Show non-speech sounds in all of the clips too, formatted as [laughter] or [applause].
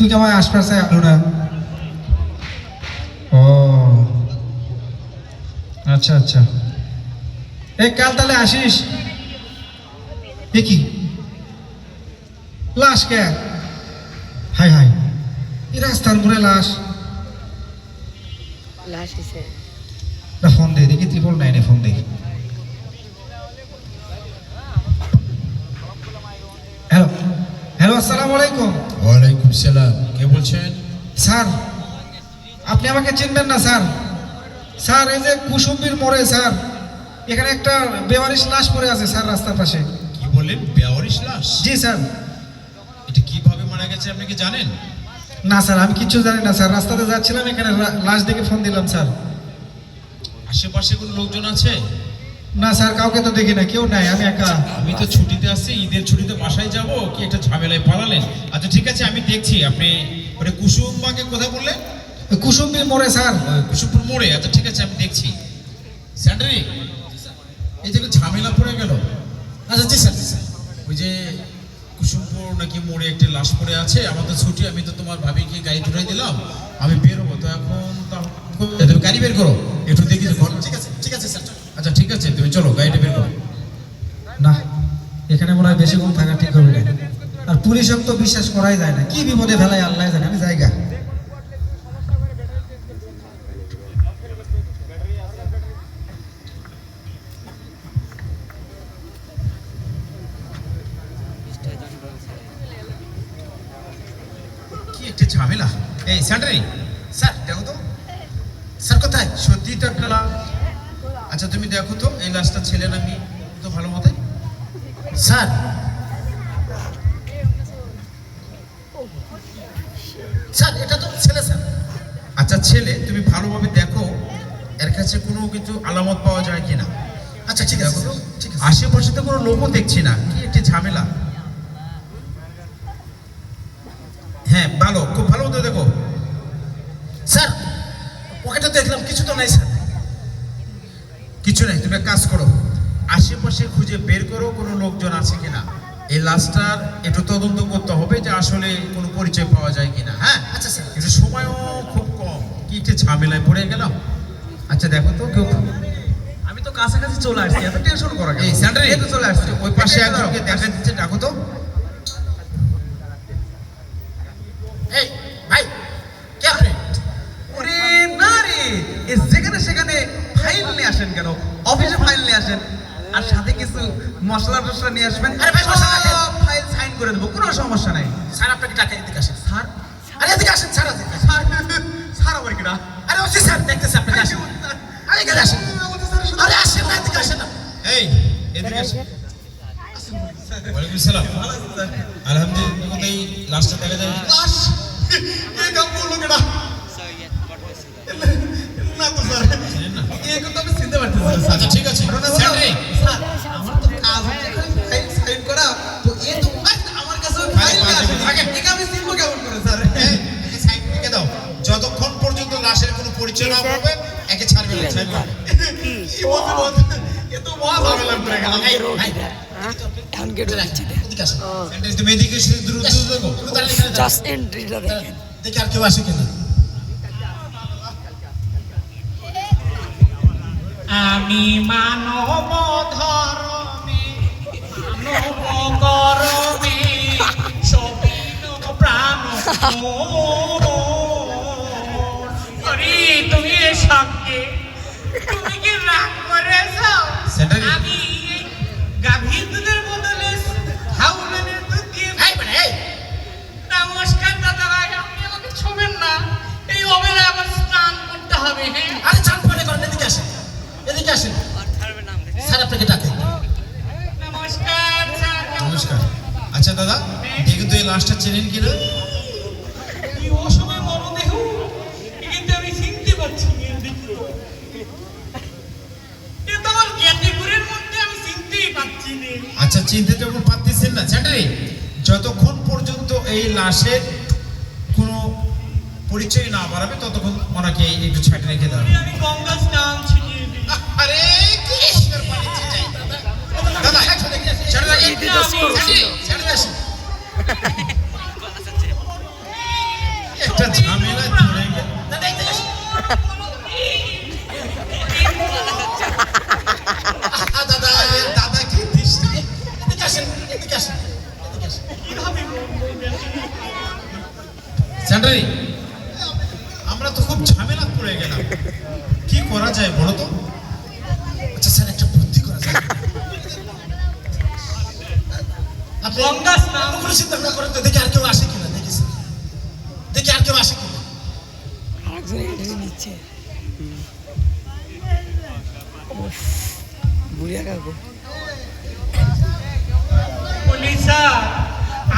তুই কি আমার আশপাশে আলো না। ও। আচ্ছা আচ্ছা। এই কাল তাহলে আসিস? এ কি? লাশ কে? High high. এই রাস্তার উপরে লাশ না ফোন দে দেখি ত্রিপল নাইনে ফোন দে। হ্যালো। হ্যালো আসসালামু আলাইকুম। ওয়ালাইকুম সালাম। কে বলছেন? স্যার আপনি আমাকে চিনবেন না স্যার। স্যার এই যে কুসুম্বির মোড়ে স্যার এখানে একটা বেওয়ারিশ লাশ পড়ে আছে স্যার রাস্তার পাশে। কি বললেন? বেয়ারিশ লাশ? জি স্যার। এটা কীভাবে মারা গেছে আপনি কি জানেন? না স্যার আমি কিচ্ছু জানি না স্যার। রাস্তাতে যাচ্ছিলাম এখানে লাশ দেখে ফোন দিলাম স্যার। আশেপাশে কোনো লোকজন আছে? না স্যার কাউকে তো দেখি না কেউ নাই আমি একা। আমি তো ছুটিতে আসছি ঈদের ছুটিতে বাসায় যাব কি একটা ঝামেলায় পালালেন? আচ্ছা ঠিক আছে আমি দেখছি আপনি ওটা কুসুমবাগে কোথায় বললেন? কুসুম্বির মোড়ে স্যার। কুসুমপুর মোড়ে আচ্ছা ঠিক আছে আমি দেখছি। স্যান্ডারি এই যে ঝামেলা পড়ে গেল। আচ্ছা জি স্যার জি স্যার। ওই যে কুসুমপুর নাকি মোড়ে একটি লাশ পড়ে আছে আমার তো ছুটি আমি তো তোমার ভাবিকে গাড়ি তুলে দিলাম আমি বেরোবো তো এখন তো- গাড়ি বের করো একটু দেখি ঠিক আছে ঠিক আছে স্যার আচ্ছা ঠিক আছে তুমি চলো, গাড়িটা বের করো। না, এখানে মনে হয় বেশিক্ষণ থাকা ঠিক হবে না। আর পুলিশও তো বিশ্বাস করাই যায় না। কি বিপদে ফেলায়, আল্লাহ জানে, আমি জায়গা। ঝামেলা। এই, স্যার দেখো তো। স্যার, কোথায়? সত্যি তো একটা। আচ্ছা তুমি দেখো তো এই লাশটা ছেলে নাকি তো ভালো মতে স্যার! স্যার এটা তো ছেলে স্যার। আচ্ছা ছেলে তুমি ভালোভাবে দেখো এর কাছে কোনো কিছু আলামত পাওয়া যায় কিনা? আচ্ছা ঠিক আছে ঠিক আছে। আশেপাশে তো কোনো লোকও দেখছি না কি একটি ঝামেলা? হ্যাঁ ভালো খুব ভালো মতো দেখো। স্যার পকেটে দেখলাম কিছু তো নাই স্যার। কিছু নাই তুমি কাজ করো। আশেপাশে খুঁজে বের করো কোনো লোকজন আছে কিনা। এই লাশটার একটু তদন্ত করতে হবে যে আসলে কোনো পরিচয় পাওয়া যায় কিনা হ্যাঁ? আচ্ছা স্যার। কিন্তু সময়ও খুব কম। কি একটু ঝামেলায় পড়ে গেলাম। আচ্ছা দেখো তো কেউ আমি তো কাছাকাছি চলে আসছি এত টেনশন করা কেন? এই স্যান্ডারি। চলে আসছি। ওই পাশে একজনকে দেখা দিচ্ছে ডাকো তো। কিছু মশলা টসলা নিয়ে আসবেন। আরে ভাই, মশলা রাখেন। ফাইল সাইন করে দেবো কোনো সমস্যা নাই। স্যার আপনাকে ডাকে এদিকে আসেন। স্যার? আরে এদিকে আসেন স্যার এদিকে আসেন। Sir sir. আবার কিনা আরে ওসি স্যার দেখতেছে আপনাকে আসেন। আরে এখানে আসেন। আরে আসেন না এদিকে আসেন না। এই এদিকে আসেন। ওয়ালাইকুম আলহামদুলিল্লাহ লাস্টটা দেখা যায় লাশ? এই কাম করল চিনতে পারতেছি স্যার আচ্ছা ঠিক আছে স্যার আমার তো কাজ সাইন করা তো এ তো আমার কাছে ফাইল। আমি চিনবো কেমন করে স্যার এই, একে থেকে দাও যতক্ষণ পর্যন্ত লাশের কোনো পরিচয় না পাবে একে ছাড়বে না ছাড়বে না কি বলতে বলতে এ তো মহা ঝামেলা করে গেলাম এই, হ্যাঁ কেটে দেখো। জাস্ট এন্ট্রিটা দেখেন দেখি আর কেউ আসে কিনা আমি মানব ধরমে মানব গরমে সবিন প্রাণ তুমি সঙ্গে তুমি কি রাগ করেছ? আমি গাভীর দুধের বদলে হাউলেনের দুধ দিয়ে নমস্কার দাদা ভাই আপনি আমাকে ছোবেন না। এই অবেলা আবার স্নান করতে হবে হ্যাঁ আরে চান পানি করেন এদিকে আসেন এদিকে আসেন? স্যার আপনাকে ডাকে। নমস্কার আচ্ছা দাদা দেখুন তো এই লাশটা চেনেন কিনা আচ্ছা চিনতে যখন পারতেছেন না। চ্যাটারি যতক্ষণ পর্যন্ত এই লাশের কোনো পরিচয় না বাড়াবে ততক্ষণ ওনাকে একটু ছাড়ে রেখে দাও আমি গঙ্গা স্নান আরে কি ঈশ্বর পানি ছিটাই দাদা দাদা ছেড়ে। ছেড়ে একটা ঝামেলা গেল। দাদা দাদা দাদা কি দৃষ্টি। এদিকে আসেন এদিকে আসেন এদিকে আসেন। কীভাবে গঙ্গা কোনো চিন্তা না করেন তো দেখি আর কেউ আসে কিনা দেখি দেখি আর কেউ আসে কিনা। নিচ্ছে বুড়িয়া কাকু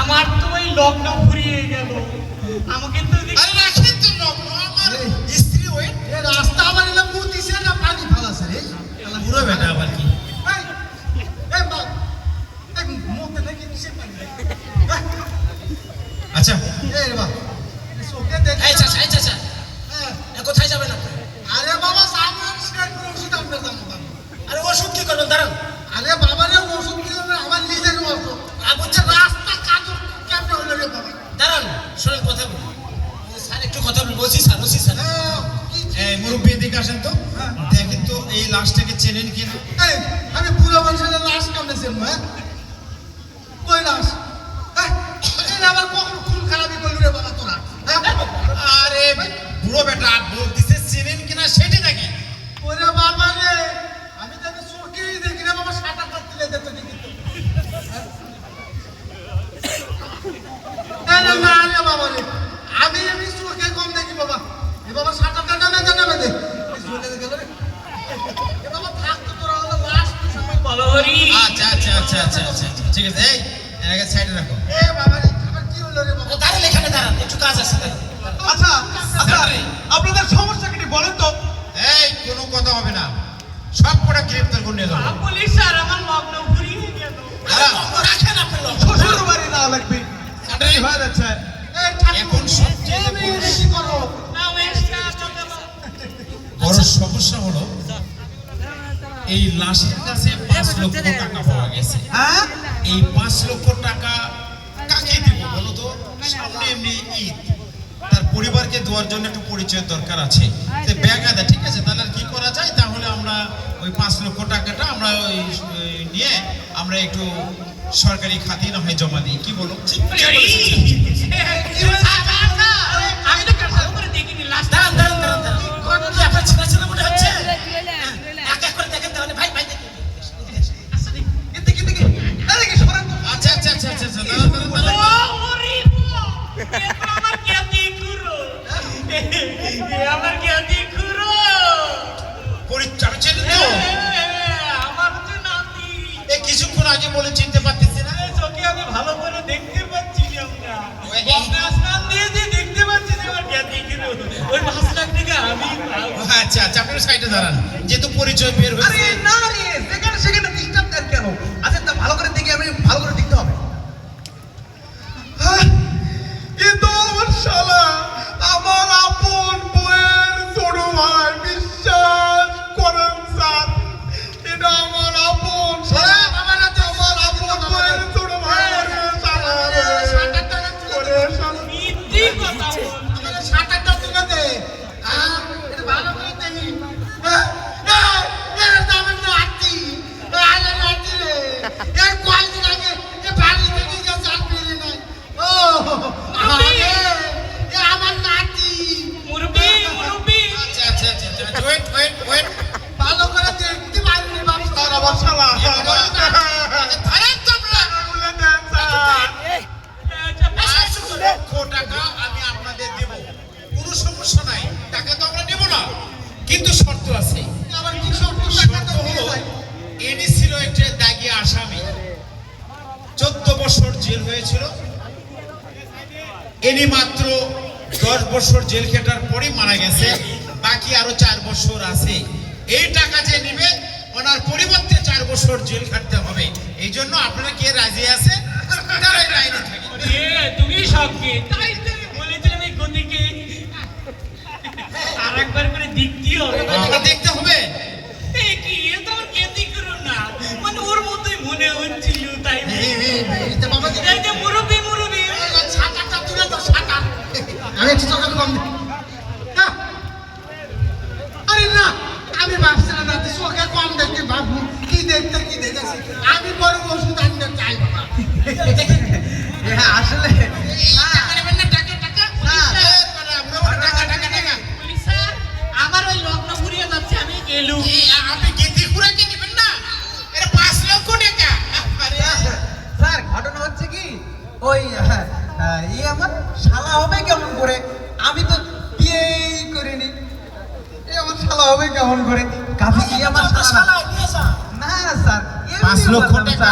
আমার তো ওই লগ্ন ফুরিয়ে গেল। আমাকে তো আরে রাখেন তো লগ্ন আমার স্ত্রী ওই লাশটাকে চেনেন কিনা? আমি বুড়ো মানুষের লাশ কামড়েছে হ্যাঁ? কই লাশ? এই আবার কখন খুন খারাপি করল রে বাবা তোরা হ্যাঁ? আরে, বুড়ো বেটা, বলতেছে, চেনেন ঠিক আছে এই এটাকে সাইডে রাখো। এ বাবা রে আবার কি হলো রে বাবা? দাঁড়ান এখানে দাঁড়ান একটু কাজ আছে আচ্ছা আচ্ছা আপনাদের সমস্যা কি বলেন তো। এই কোনো কথা হবে না। সব কটা গ্রেফতার করে নিয়ে যাব বলি স্যার আমার লগ্ন ফুরিয়ে গেল দাঁড়ান, রাখেন আপনি শ্বশুর বাড়ি না লাগবে। কি হয়ে যাচ্ছে। এখন সবচেয়ে বড় সমস্যা এই লাশের কাছে পাঁচ লক্ষ টাকা পাওয়া গেছে হ্যাঁ এই পাঁচ লক্ষ টাকা কাকে দিব বলো তো সামনে এমনি ঈদ তার পরিবারকে দেওয়ার জন্য একটু পরিচয়ের দরকার আছে তো ব্যাগ আদা ঠিক আছে তাহলে কি করা যায় তাহলে আমরা ওই পাঁচ লক্ষ টাকাটা আমরা ওই ওই নিয়ে আমরা একটু সরকারি খাতে না হয় জমা দিই কি বলো আমি তো ভালো করে দেখিনি লাস্ট দাঁড়ান দাঁড়ান দাঁড়ান [laughs] কিছুক্ষণ আগে বলে চিনতে পারতেছি না। চোখে আমি ভালো করে দেখতে পাচ্ছি আমরা। স্নান দিয়ে যে দেখতে পাচ্ছি যে আমার জ্ঞাতি খুরো ওই পাঁচ লাখ টাকা আমি আচ্ছা আচ্ছা আপনার সাইডে দাঁড়ান যেহেতু পরিচয় বের হয়েছে। এনি মাত্র দশ বছর জেল খেটার পরে মারা গেছে বাকি আরও চার বছর আছে। এই টাকা যে নিবে ওনার পরিবর্তে চার বছর জেল খাটতে হবে। এই জন্য আপনারা কে রাজি আছে? তারাই লাইনে থাকেন। তুমি সবকে তাই বলেছিলাম এই আর একবার করে হবে? আসলে স্যার। আমার ওই লগ্ন ঘুরিয়ে যাচ্ছে আমি গেলুম। আপনি গেঁথে ঘুরে কি নেবেন না? এটা পাঁচ লক্ষ টাকা। স্যার ঘটনা হচ্ছে কি ওই হ্যাঁ, ই আমার শালা হবে কেমন করে? আমি তো বিয়েই করিনি। এ আমার শালা হবে কেমন করে? কাফি ই আমার শালা না। স্যার পাঁচ লক্ষ টাকা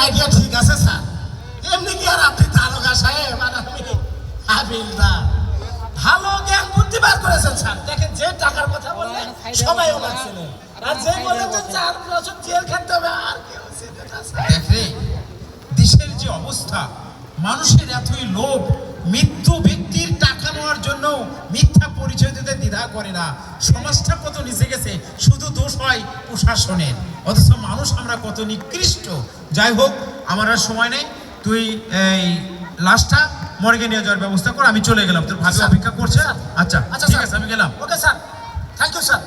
আইডিয়া ঠিক আছে, স্যার। এমনি কি আর আপনি তারকা সাহেব আর আমি হাবিলদার? ভালো জ্ঞান বুদ্ধি বার করেছেন, স্যার। দেখেন, যে টাকার কথা বললেন, সবাই ওনার ছিলেন আর যে বললেন যে চার বছর জেল খেতে হবে, আর দেশের যে অবস্থা, মানুষের এতই লোভ, মৃত্যু দ্বিধা করে না। সমাজটা কত নিচে গেছে শুধু দোষ হয় প্রশাসনের। অথচ মানুষ আমরা কত নিকৃষ্ট। যাই হোক আমার আর সময় নেই। তুই এই লাশটা মর্গে নিয়ে যাওয়ার ব্যবস্থা কর আমি চলে গেলাম। তোর ভাগ্য অপেক্ষা করছে। আচ্ছা আচ্ছা, ঠিক আছে আমি গেলাম। Okay sir. Thank you sir